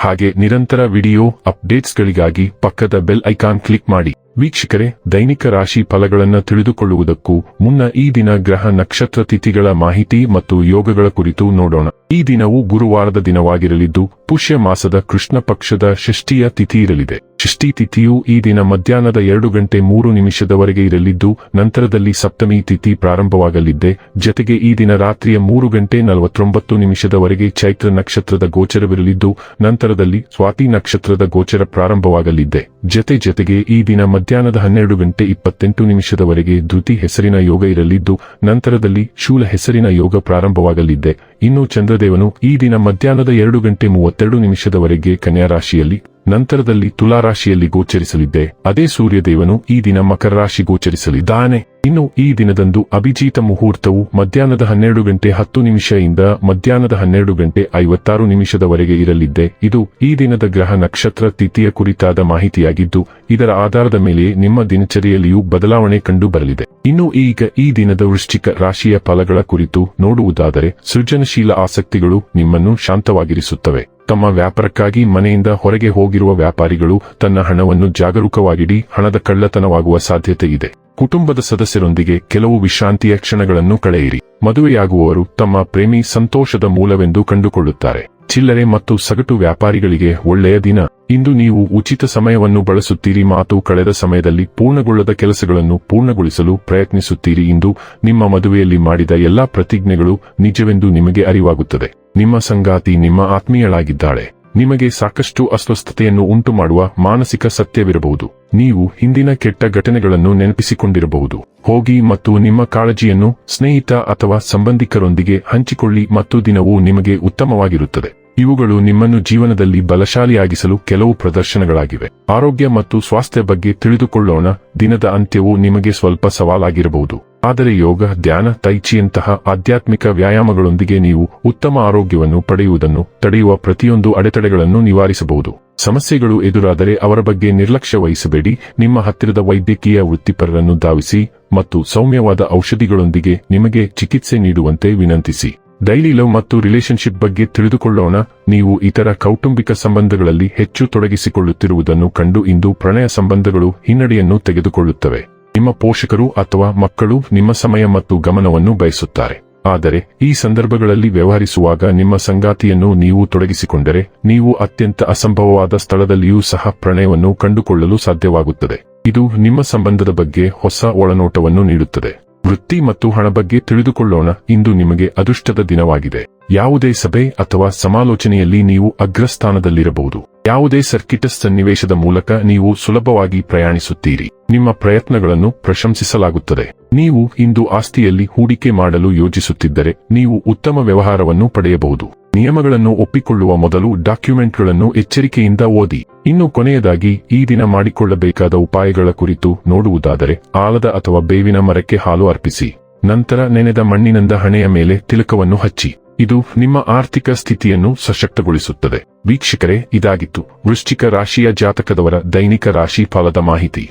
ಹಾಗೆ ನಿರಂತರ ವಿಡಿಯೋ ಅಪ್ಡೇಟ್ಸ್ಗಳಿಗಾಗಿ ಪಕ್ಕದ ಬೆಲ್ ಐಕಾನ್ ಕ್ಲಿಕ್ ಮಾಡಿ. ವೀಕ್ಷಕರೇ, ದೈನಿಕ ರಾಶಿ ಫಲಗಳನ್ನು ತಿಳಿದುಕೊಳ್ಳುವುದಕ್ಕೂ ಮುನ್ನ ಈ ದಿನ ಗ್ರಹ ನಕ್ಷತ್ರ ತಿಥಿಗಳ ಮಾಹಿತಿ ಮತ್ತು ಯೋಗಗಳ ಕುರಿತು ನೋಡೋಣ. ಈ ದಿನವು ಗುರುವಾರದ ದಿನವಾಗಿರಲಿದ್ದು, ಪುಷ್ಯ ಮಾಸದ ಕೃಷ್ಣ ಪಕ್ಷದ ಷಷ್ಠಿಯ ತಿಥಿ ಇರಲಿದೆ. ಷಷ್ಠಿ ತಿಥಿಯು ಈ ದಿನ ಮಧ್ಯಾಹ್ನದ ಎರಡು ಗಂಟೆ ಮೂರು ನಿಮಿಷದವರೆಗೆ ಇರಲಿದ್ದು, ನಂತರದಲ್ಲಿ ಸಪ್ತಮಿ ತಿಥಿ ಪ್ರಾರಂಭವಾಗಲಿದ್ದೆ. ಜತೆಗೆ ಈ ದಿನ ರಾತ್ರಿಯ ಮೂರು ಗಂಟೆ ನಲವತ್ತೊಂಬತ್ತು ನಿಮಿಷದವರೆಗೆ ಚೈತ್ರ ನಕ್ಷತ್ರದ ಗೋಚರವಿರಲಿದ್ದು, ನಂತರದಲ್ಲಿ ಸ್ವಾತಿ ನಕ್ಷತ್ರದ ಗೋಚರ ಪ್ರಾರಂಭವಾಗಲಿದ್ದೆ. ಜತೆ ಜತೆಗೆ ಈ ದಿನ ಮಧ್ಯಾಹ್ನದ ಹನ್ನೆರಡು ಗಂಟೆ ಇಪ್ಪತ್ತೆಂಟು ನಿಮಿಷದವರೆಗೆ ಧೃತಿ ಹೆಸರಿನ ಯೋಗ ಇರಲಿದ್ದು, ನಂತರದಲ್ಲಿ ಶೂಲ ಹೆಸರಿನ ಯೋಗ ಪ್ರಾರಂಭವಾಗಲಿದ್ದೆ. ಇನ್ನು ಚಂದ್ರದೇವನು ಈ ದಿನ ಮಧ್ಯಾಹ್ನದ ಎರಡು ಗಂಟೆ ಮೂವತ್ತೆರಡು ನಿಮಿಷದವರೆಗೆ ಕನ್ಯಾ ರಾಶಿಯಲ್ಲಿ ನಂತರದಲ್ಲಿ ತುಲಾರಾಶಿಯಲ್ಲಿ ಗೋಚರಿಸಲಿದ್ದೆ. ಅದೇ ಸೂರ್ಯದೇವನು ಈ ದಿನ ಮಕರ ರಾಶಿ ಗೋಚರಿಸಲಿದ್ದಾನೆ. ಇನ್ನು ಈ ದಿನದಂದು ಅಭಿಜಿತ ಮುಹೂರ್ತವು ಮಧ್ಯಾಹ್ನದ ಹನ್ನೆರಡು ಗಂಟೆ ಹತ್ತು ನಿಮಿಷದಿಂದ ಮಧ್ಯಾಹ್ನದ ಹನ್ನೆರಡು ಗಂಟೆ ಐವತ್ತಾರು ನಿಮಿಷದವರೆಗೆ ಇರಲಿದ್ದೆ. ಇದು ಈ ದಿನದ ಗ್ರಹ ನಕ್ಷತ್ರ ತಿಥಿಯ ಕುರಿತಾದ ಮಾಹಿತಿಯಾಗಿದ್ದು, ಇದರ ಆಧಾರದ ಮೇಲೆ ನಿಮ್ಮ ದಿನಚರಿಯಲ್ಲಿಯೂ ಬದಲಾವಣೆ ಕಂಡು ಬರಲಿದೆ ಇನ್ನು ಈಗ ಈ ದಿನದ ವೃಶ್ಚಿಕ ರಾಶಿಯ ಫಲಗಳ ಕುರಿತು ನೋಡುವುದಾದರೆ, ಸೃಜನಶೀಲ ಆಸಕ್ತಿಗಳು ನಿಮ್ಮನ್ನು ಶಾಂತವಾಗಿರಿಸುತ್ತವೆ. ತಮ್ಮ ವ್ಯಾಪಾರಕ್ಕಾಗಿ ಮನೆಯಿಂದ ಹೊರಗೆ ಹೋಗಿರುವ ವ್ಯಾಪಾರಿಗಳು ತನ್ನ ಹಣವನ್ನು ಜಾಗರೂಕವಾಗಿಡಿ ಹಣದ ಕಳ್ಳತನವಾಗುವ ಸಾಧ್ಯತೆ ಇದೆ. ಕುಟುಂಬದ ಸದಸ್ಯರೊಂದಿಗೆ ಕೆಲವು ವಿಶ್ರಾಂತಿಯ ಕ್ಷಣಗಳನ್ನು ಕಳೆಯಿರಿ. ಮದುವೆಯಾಗುವವರು ತಮ್ಮ ಪ್ರೇಮಿ ಸಂತೋಷದ ಮೂಲವೆಂದು ಕಂಡುಕೊಳ್ಳುತ್ತಾರೆ. ಚಿಲ್ಲರೆ ಮತ್ತು ಸಗಟು ವ್ಯಾಪಾರಿಗಳಿಗೆ ಒಳ್ಳೆಯ ದಿನ. ಇಂದು ನೀವು ಉಚಿತ ಸಮಯವನ್ನು ಬಳಸುತ್ತೀರಿ ಮಾತು ಕಳೆದ ಸಮಯದಲ್ಲಿ ಪೂರ್ಣಗೊಳ್ಳದ ಕೆಲಸಗಳನ್ನು ಪೂರ್ಣಗೊಳಿಸಲು ಪ್ರಯತ್ನಿಸುತ್ತೀರಿ ಇಂದು ನಿಮ್ಮ ಮದುವೆಯಲ್ಲಿ ಮಾಡಿದ ಎಲ್ಲಾ ಪ್ರತಿಜ್ಞೆಗಳು ನಿಜವೆಂದು ನಿಮಗೆ ಅರಿವಾಗುತ್ತದೆ. ನಿಮ್ಮ ಸಂಗಾತಿ ನಿಮ್ಮ ಆತ್ಮೀಯಳಾಗಿದ್ದಾಳೆ. ನಿಮಗೆ ಸಾಕಷ್ಟು ಅಸ್ವಸ್ಥತೆಯನ್ನು ಉಂಟುಮಾಡುವ ಮಾನಸಿಕ ಸತ್ಯವಿರಬಹುದು. ನೀವು ಹಿಂದಿನ ಕೆಟ್ಟ ಘಟನೆಗಳನ್ನು ನೆನಪಿಸಿಕೊಂಡಿರಬಹುದು. ಹೋಗಿ ಮತ್ತು ನಿಮ್ಮ ಕಾಳಜಿಯನ್ನು ಸ್ನೇಹಿತ ಅಥವಾ ಸಂಬಂಧಿಕರೊಂದಿಗೆ ಹಂಚಿಕೊಳ್ಳಿ ಮತ್ತು ದಿನವೂ ನಿಮಗೆ ಉತ್ತಮವಾಗಿರುತ್ತದೆ. ಇವುಗಳು ನಿಮ್ಮನ್ನು ಜೀವನದಲ್ಲಿ ಬಲಶಾಲಿಯಾಗಿಸಲು ಕೆಲವು ಪ್ರದರ್ಶನಗಳಾಗಿವೆ. ಆರೋಗ್ಯ ಮತ್ತು ಸ್ವಾಸ್ಥ್ಯ ಬಗ್ಗೆ ತಿಳಿದುಕೊಳ್ಳೋಣ, ದಿನದ ಅಂತ್ಯವು ನಿಮಗೆ ಸ್ವಲ್ಪ ಸವಾಲಾಗಿರಬಹುದು. ಆದರೆ ಯೋಗ, ಧ್ಯಾನ ತೈಚಿಯಂತಹ ಆಧ್ಯಾತ್ಮಿಕ ವ್ಯಾಯಾಮಗಳೊಂದಿಗೆ ನೀವು ಉತ್ತಮ ಆರೋಗ್ಯವನ್ನು ಪಡೆಯುವುದನ್ನು ತಡೆಯುವ ಪ್ರತಿಯೊಂದು ಅಡೆತಡೆಗಳನ್ನು ನಿವಾರಿಸಬಹುದು. ಸಮಸ್ಯೆಗಳು ಎದುರಾದರೆ ಅವರ ಬಗ್ಗೆ ನಿರ್ಲಕ್ಷ್ಯ ವಹಿಸಬೇಡಿ. ನಿಮ್ಮ ಹತ್ತಿರದ ವೈದ್ಯಕೀಯ ವೃತ್ತಿಪರರನ್ನು ಧಾವಿಸಿ ಮತ್ತು ಸೌಮ್ಯವಾದ ಔಷಧಿಗಳೊಂದಿಗೆ ನಿಮಗೆ ಚಿಕಿತ್ಸೆ ನೀಡುವಂತೆ ವಿನಂತಿಸಿ. ಡೈಲಿ ಲವ್ ಮತ್ತು ರಿಲೇಶನ್ಶಿಪ್ ಬಗ್ಗೆ ತಿಳಿದುಕೊಳ್ಳೋಣ. ನೀವು ಇತರ ಕೌಟುಂಬಿಕ ಸಂಬಂಧಗಳಲ್ಲಿ ಹೆಚ್ಚು ತೊಡಗಿಸಿಕೊಳ್ಳುತ್ತಿರುವುದನ್ನು ಕಂಡು ಇಂದು ಪ್ರಣಯ ಸಂಬಂಧಗಳು ಹಿನ್ನಡೆಯನ್ನು ತೆಗೆದುಕೊಳ್ಳುತ್ತವೆ. ನಿಮ್ಮ ಪೋಷಕರು ಅಥವಾ ಮಕ್ಕಳು ನಿಮ್ಮ ಸಮಯ ಮತ್ತು ಗಮನವನ್ನು ಬಯಸುತ್ತಾರೆ. ಆದರೆ, ಈ ಸಂದರ್ಭಗಳಲ್ಲಿ ವ್ಯವಹರಿಸುವಾಗ ನಿಮ್ಮ ಸಂಗಾತಿಯನ್ನು ನೀವು ತೊಡಗಿಸಿಕೊಂಡರೆ, ನೀವು ಅತ್ಯಂತ ಅಸಂಭವವಾದ ಸ್ಥಳದಲ್ಲಿಯೂ ಸಹ ಪ್ರಣಯವನ್ನು ಕಂಡುಕೊಳ್ಳಲು ಸಾಧ್ಯವಾಗುತ್ತದೆ. ಇದು ನಿಮ್ಮ ಸಂಬಂಧದ ಬಗ್ಗೆ ಹೊಸ ಒಳನೋಟವನ್ನು ನೀಡುತ್ತದೆ. ವೃತ್ತಿ ಮತ್ತು ಹಣ ಬಗ್ಗೆ ತಿಳಿದುಕೊಳ್ಳೋಣ. ಇಂದು ನಿಮಗೆ ಅದೃಷ್ಟದ ದಿನವಾಗಿದೆ. ಯಾವುದೇ ಸಭೆ ಅಥವಾ ಸಮಾಲೋಚನೆಯಲ್ಲಿ ನೀವು ಅಗ್ರಸ್ಥಾನದಲ್ಲಿರಬಹುದು. ಯಾವುದೇ ಸರ್ಕಿಟಸ್ ಸನ್ನಿವೇಶದ ಮೂಲಕ ನೀವು ಸುಲಭವಾಗಿ ಪ್ರಯಾಣಿಸುತ್ತೀರಿ. ನಿಮ್ಮ ಪ್ರಯತ್ನಗಳನ್ನು ಪ್ರಶಂಸಿಸಲಾಗುತ್ತದೆ. ನೀವು ಇಂದು ಆಸ್ತಿಯಲ್ಲಿ ಹೂಡಿಕೆ ಮಾಡಲು ಯೋಜಿಸುತ್ತಿದ್ದರೆ ನೀವು ಉತ್ತಮ ವ್ಯವಹಾರವನ್ನು ಪಡೆಯಬಹುದು. ನಿಯಮಗಳನ್ನು ಒಪ್ಪಿಕೊಳ್ಳುವ ಮೊದಲು ಡಾಕ್ಯುಮೆಂಟ್ಗಳನ್ನು ಎಚ್ಚರಿಕೆಯಿಂದ ಓದಿ. ಇನ್ನು ಕೊನೆಯದಾಗಿ, ಈ ದಿನ ಮಾಡಿಕೊಳ್ಳಬೇಕಾದ ಉಪಾಯಗಳ ಕುರಿತು ನೋಡುವುದಾದರೆ, ಆಲದ ಅಥವಾ ಬೇವಿನ ಮರಕ್ಕೆ ಹಾಲು ಅರ್ಪಿಸಿ. ನಂತರ ನೆನೆದ ಮಣ್ಣಿನಿಂದ ಹಣೆಯ ಮೇಲೆ ತಿಲಕವನ್ನು ಹಚ್ಚಿ. ಇದು ನಿಮ್ಮ ಆರ್ಥಿಕ ಸ್ಥಿತಿಯನ್ನು ಸಶಕ್ತಗೊಳಿಸುತ್ತದೆ. ವೀಕ್ಷಕರೇ, ಇದಾಗಿತ್ತು ವೃಶ್ಚಿಕ ರಾಶಿಯ ಜಾತಕದವರ ದೈನಿಕ ರಾಶಿ ಫಲದ ಮಾಹಿತಿ.